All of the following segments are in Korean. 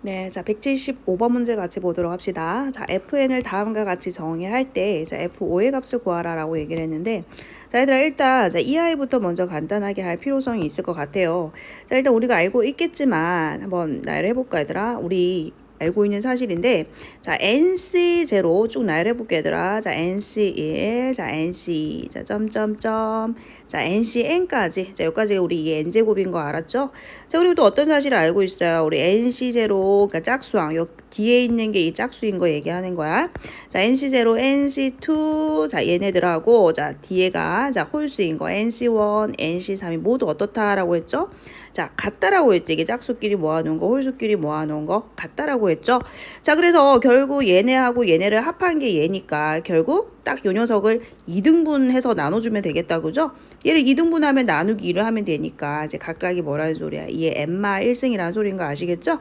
네, 자, 175번 문제 같이 보도록 합시다. 자, fn을 다음과 같이 정의할 때, 자, f5의 값을 구하라라고 얘기를 했는데, 자, 얘들아, 일단, 자, 이 아이부터 먼저 간단하게 할 필요성이 있을 것 같아요. 자, 일단 우리가 알고 있겠지만, 한번 나열을 해볼까, 얘들아? 우리 알고 있는 사실인데 자 NC0 쭉 나열해볼게 얘들아. 자 NC1 자 NC 자 점점점. 자 NCN까지. 자 여기까지 우리 이게 N제곱인 거 알았죠? 자 그리고 또 어떤 사실을 알고 있어요? 우리 NC0 그러니까 짝수항. 요 뒤에 있는 게 이 짝수인 거 얘기하는 거야 자 NC0 NC2 자 얘네들하고 자 뒤에가 자 홀수인 거 NC1 NC3이 모두 어떻다라고 했죠? 자 같다라고 했지 이게 짝수끼리 모아 놓은 거 홀수끼리 모아 놓은 거 같다라고 했죠. 자, 그래서 결국 얘네하고 얘네를 합한 게 얘니까 결국 딱 요 녀석을 2등분해서 나눠 주면 되겠다, 그죠? 얘를 2등분하면 나누기 1을 하면 되니까 이제 각각이 뭐라는 소리야? 이게 n마 1승이라는 소리인 거 아시겠죠?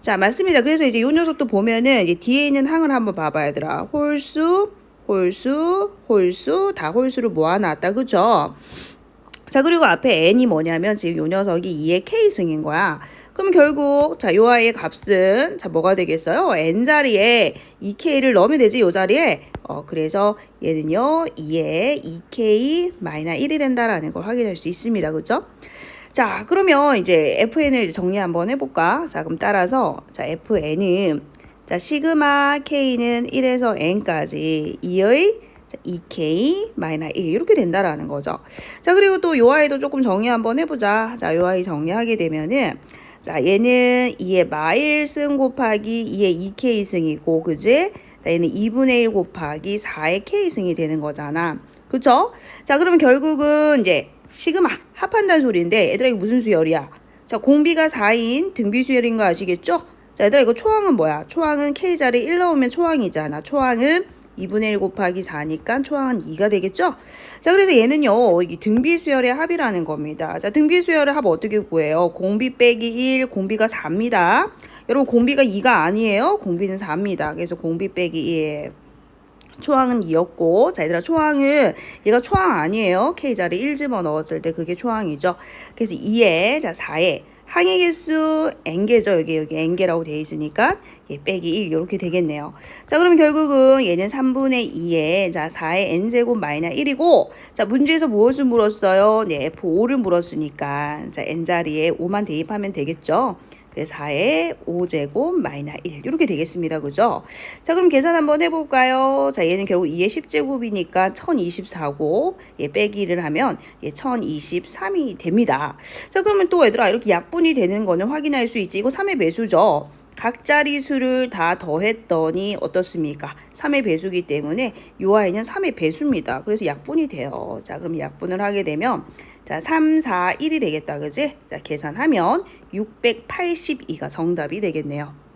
자, 맞습니다. 그래서 이제 요 녀석도 보면은 이제 뒤에 있는 항을 한번 봐봐, 얘들아. 홀수, 홀수, 홀수, 다 홀수를 모아놨다, 그죠? 자, 그리고 앞에 n이 뭐냐면 지금 요 녀석이 2의 k승인 거야. 그럼 결국 자, 요 아이의 값은 자, 뭐가 되겠어요? n 자리에 2k를 넣으면 되지, 요 자리에. 어, 그래서 얘는요, 2에 2k 마이너 1이 된다라는 걸 확인할 수 있습니다. 그죠? 자, 그러면 이제 fn을 정리 한번 해볼까? 자, 그럼 따라서 자, fn은 자, 시그마 k는 1에서 n까지 2의 2k 마이너 1 이렇게 된다라는 거죠. 자 그리고 또 요 아이도 조금 정리 한번 해보자. 자 요 아이 정리하게 되면은 자 얘는 2의 마일승 곱하기 2의 2k승이고 그지? 자 얘는 2분의 1 곱하기 4의 k승이 되는 거잖아. 그쵸? 자 그러면 결국은 이제 시그마 합한다는 소리인데 얘들아 이거 무슨 수열이야? 자 공비가 4인 등비 수열인 거 아시겠죠? 자 얘들아 이거 초항은 뭐야? 초항은 k자리 1 넣으면 초항이잖아. 초항은 2분의 1 곱하기 4니까 초항은 2가 되겠죠? 자, 그래서 얘는요, 이 등비수열의 합이라는 겁니다. 자, 등비수열의 합 어떻게 구해요? 공비 빼기 1, 공비가 4입니다. 여러분, 공비가 2가 아니에요? 공비는 4입니다. 그래서 공비 빼기 1. 초항은 2였고, 자, 얘들아, 초항은, 얘가 초항 아니에요. K자리 1 집어넣었을 때 그게 초항이죠. 그래서 2에, 자, 4에, 항의 개수 n개죠. 여기 여기 n개라고 되어 있으니까 얘 빼기 1 이렇게 되겠네요. 자 그러면 결국은 얘는 3분의 2에 자 4의 n제곱 마이너 1이고 자 문제에서 무엇을 물었어요? 네 F5를 물었으니까 자 n자리에 5만 대입하면 되겠죠. 그래서 4의 5제곱 마이너 1 이렇게 되겠습니다. 그죠? 자 그럼 계산 한번 해볼까요? 자 얘는 결국 2의 10제곱이니까 1024고 얘 빼기 1을 하면 얘 1023이 됩니다. 자 그러면 또 얘들아 이렇게 약분이 되는 거는 확인할 수 있지. 이거 3의 배수죠. 각 자리수를 다 더했더니 어떻습니까? 3의 배수기 때문에 요 아이는 3의 배수입니다. 그래서 약분이 돼요. 자, 그럼 약분을 하게 되면 자, 3, 4, 1이 되겠다. 그지? 자, 계산하면 682가 정답이 되겠네요.